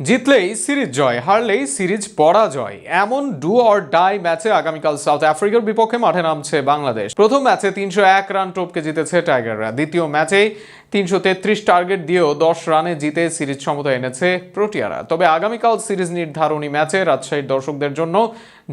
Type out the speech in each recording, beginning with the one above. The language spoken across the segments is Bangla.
জিতলেই সিরিজ জয়, হারলেই সিরিজ পরাজয়। এমন ডু অর ডাই ম্যাচে আগামীকাল সাউথ আফ্রিকার বিপক্ষে মাঠে নামছে বাংলাদেশ। প্রথম ম্যাচে তিনশো এক রান টপকে জিতেছে টাইগাররা। দ্বিতীয় ম্যাচে তিনশো তেত্রিশ টার্গেট দিয়েও দশ রানে জিতে সিরিজ সমতা এনেছে প্রোটিয়ারা। তবে আগামীকাল সিরিজ নির্ধারণী ম্যাচে রাজশাহীর দর্শকদের জন্য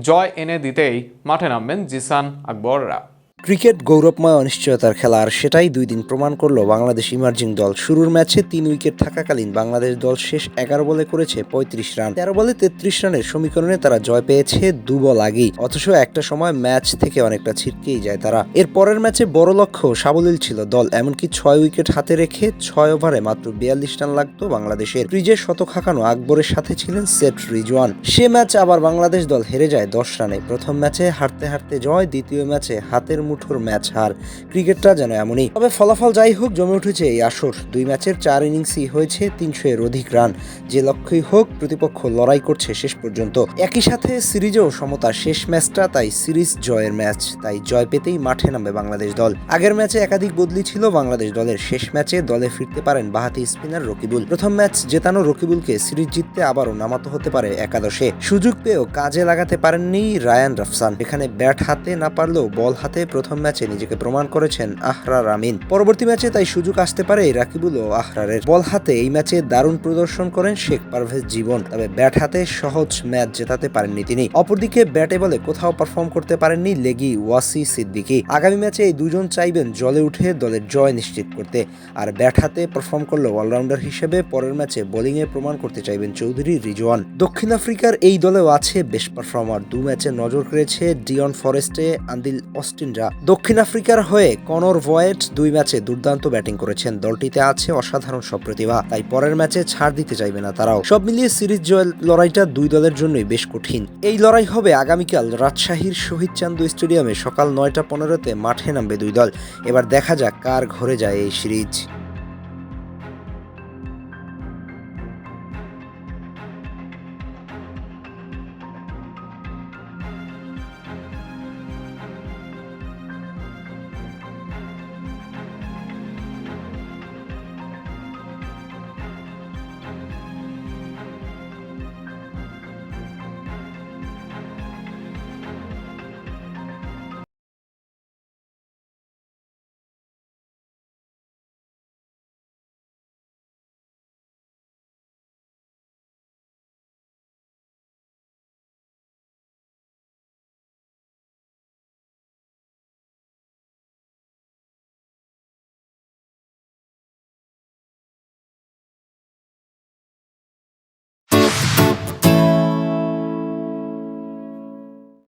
জয় এনে দিতেই মাঠে নামবেন জিসান আকবররা। ক্রিকেট গৌরবময় অনিশ্চয়তার খেলা, আর সেটাই দুই দিন প্রমাণ করল বাংলাদেশ ইমার্জিং দল। শুরুর ম্যাচে তিন উইকেট থাকাকালীন বাংলাদেশ দল শেষ এগারো বলে করেছে পঁয়ত্রিশ রান। তেরো বলে তেত্রিশ রানের সমীকরণে তারা জয় পেয়েছে দু বল আগেই। অথচ একটা সময় ম্যাচ থেকে অনেকটা ছিটকেই যায় তারা। এর পরের ম্যাচে বড় লক্ষ্য সাবলীল ছিল দল, এমনকি ছয় উইকেট হাতে রেখে ছয় ওভারে মাত্র বিয়াল্লিশ রান লাগতো বাংলাদেশের। ক্রিজে শতক হাঁকানো আকবরের সাথে ছিলেন সেট রিজওয়ান। সে ম্যাচ আবার বাংলাদেশ দল হেরে যায় দশ রানে। প্রথম ম্যাচে হারতে হারতে জয়, দ্বিতীয় ম্যাচে হাতের মুঠোর ম্যাচ হার। ক্রিকেটটা যেন এমনই। তবে ফলাফল যাই হোক, জমে উঠেছে এই আসর। দুই ম্যাচের চার ইনিংসই হয়েছে, তিনশো এর অধিক রান। যে লক্ষ্যই হোক, প্রতিপক্ষ লড়াই করছে শেষ পর্যন্ত। একই সাথে সিরিজেও সমতা শেষ ম্যাচটা, তাই সিরিজ জয়ের ম্যাচ। তাই জয় পেতেই মাঠে নামবে বাংলাদেশ দল। আগের ম্যাচে একাধিক বদলি ছিল বাংলাদেশ দলের। শেষ ম্যাচে দলে ফিরতে পারেন বাহাতি স্পিনার রকিবুল। প্রথম ম্যাচ জেতানো রকিবুলকে সিরিজ জিততে আবারও নামাতে হতে পারে একাদশে। সুযোগ পেয়েও কাজে লাগাতে পারেননি রায়ান রাফসান। এখানে ব্যাট হাতে না পারলেও বল হাতে প্রথম ম্যাচে নিজেকে প্রমাণ করেছেন আহরার আমিন। পরবর্তী ম্যাচে তাই সুযোগ আসতে পারে রাকিবুল ও আহরারের। বল হাতে এই ম্যাচে দারুণ প্রদর্শন করেন শেখ পারভেজ জীবন, তবে ব্যাট হাতে সহজ ম্যাচ জেতাতে পারেননি তিনি। অপরদিকে ব্যাটে বলে কোথাও পারফর্ম করতে পারেননি লেগি ওয়াসি সিদ্দিকি। আগামী ম্যাচে এই দুজন চাইবেন জলে উঠে দলের জয় নিশ্চিত করতে। আর ব্যাট হাতে পারফর্ম করলে অলরাউন্ডার হিসেবে পরের ম্যাচে বোলিংয়ে প্রমাণ করতে চাইবেন চৌধুরী রিজওয়ান। দক্ষিণ আফ্রিকার এই দলেও আছে বেশ পারফর্মার। দু ম্যাচে নজর কেড়েছে ডিয়ন ফরেস্টে আন্দিল অস্টিনরা। দক্ষিণ আফ্রিকার হয়ে কনর ভয়েট দুই ম্যাচে দুর্দান্ত ব্যাটিং করেছেন। দলটিতে আছে অসাধারণ সব প্রতিভা, তাই পরের ম্যাচে ছাড় দিতে চাইবে না তারাও। সব মিলিয়ে সিরিজ জয়ের লড়াইটা দুই দলের জন্যই বেশ কঠিন। এই লড়াই হবে আগামীকাল রাজশাহীর শহীদ চান্দু স্টেডিয়ামে সকাল নয়টা পনেরোতে মাঠে নামবে দুই দল। এবার দেখা যাক কার ঘরে যায় এই সিরিজ।